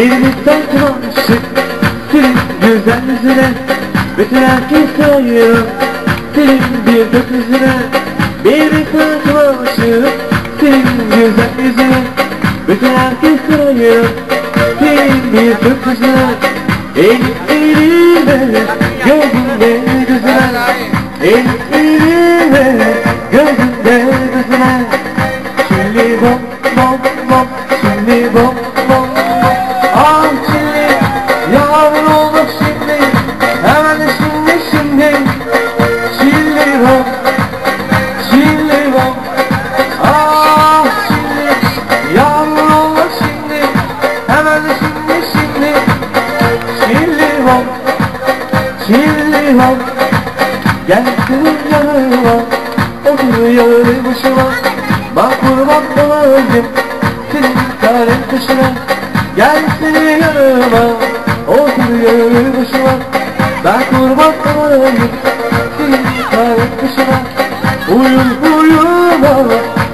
Bir miktar karışık Senin güzel yüzüne Bütün herkes sayıyor Senin bir tek yüzüne Bir miktar sayıyor Senin bir tek yüzüne El elime Gözünde gözüne El elime Gözünde gözüne Şimdi bom bom bom Şimdi bom bom Ah Bom Gel senin yanıma Otur yanı başıma Bak kurban olayım. Senin kalem taşına Gel senin yanıma. Otur yanı başıma Ben kurban olayım. Senin kalem taşına Uyun uyuma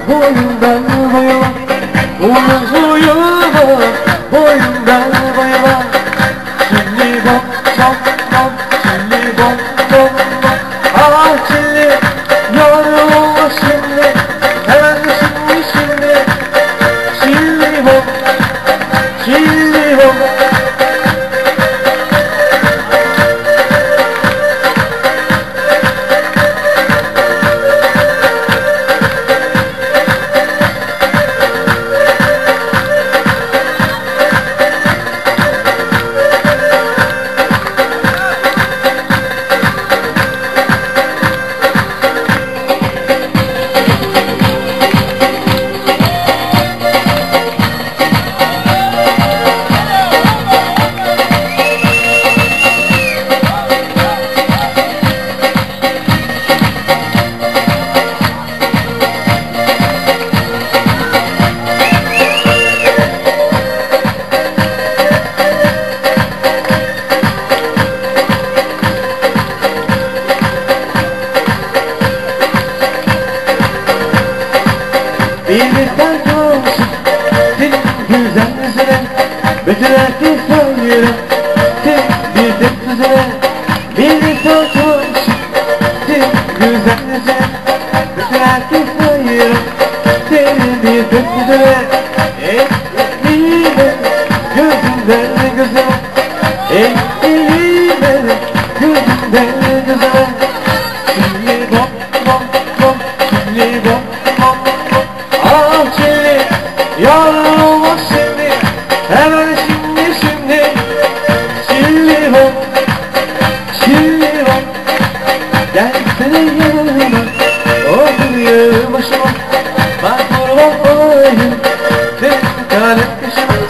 Boyundan bayıla Uyun Şimdi Birlikten konuşup Senin güzel yüzüne Bütün herkes sayıyor Senin bir tek yüzüne Birlikten konuşup Senin güzel yüzüne Bütün herkes dertlere yanar Oturuyor oh, başıma. Bak vurma boyun Benim kalem peşime